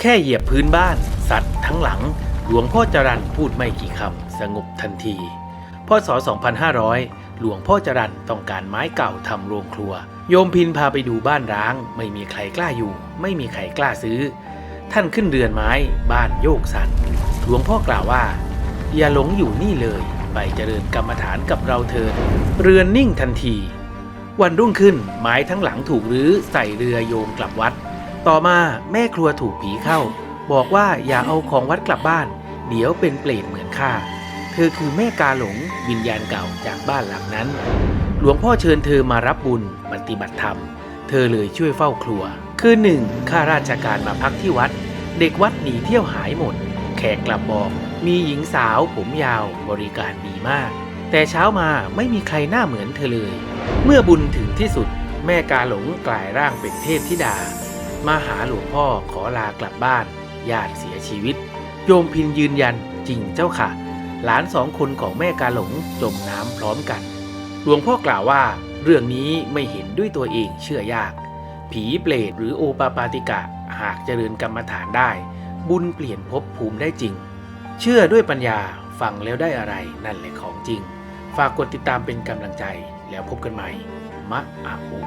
แค่เหยียบพื้นบ้าน สัตว์ทั้งหลัง หลวงพ่อจรันพูดไม่กี่คำสงบทันทีพศ 2500 หลวงพ่อจรันต้องการไม้เก่าทำโรงครัว โยมพินพาไปดูบ้านร้าง ไม่มีใครกล้าอยู่ ไม่มีใครกล้าซื้อ ท่านขึ้นเรือนไม้ บ้านโยกสันหลวงพ่อกล่าวว่า อย่าหลงอยู่นี่เลย ไปเจริญกรรมฐานกับเราเถิดเรือนนิ่งทันที วันรุ่งขึ้นไม้ทั้งหลังถูกรื้อใส่เรือโยงกลับวัด ต่อมาแม่ครัวถูกผีเข้า บอกว่าอย่าเอาของวัดกลับบ้าน เดี๋ยวเป็นเปรตเหมือนข้าเธอคือแม่กาหลงวิญญาณเก่าจากบ้านหลังนั้น หลวงพ่อเชิญเธอมารับบุญปฏิบัติธรรม เธอเลยช่วยเฝ้าครัว คือหนึ่งข้าราชการมาพักที่วัด เด็กวัดหนีเที่ยวหายหมด แขกกลับบอกมีหญิงสาวผมยาวบริการดีมาก แต่เช้ามาไม่มีใครหน้าเหมือนเธอเลย เมื่อบุญถึงที่สุด แม่กาหลงกลายร่างเป็นเทพธิดา มาหาหลวงพ่อขอลากลับบ้านญาติเสียชีวิต โยมพินยืนยันจริงเจ้าค่ะ หลานสองคนของแม่กาหลงจมน้ำพร้อมกัน หลวงพ่อกล่าวว่า เรื่องนี้ไม่เห็นด้วยตัวเองเชื่อยาก ผีเปรตหรือโอปาปาติกะหากเจริญกรรมฐานได้ บุญเปลี่ยนภพภูมิได้จริง เชื่อด้วยปัญญาฟังแล้วได้อะไรนั่นแหละของจริง ฝากกดติดตามเป็นกำลังใจแล้วพบกันใหม่มะอาอู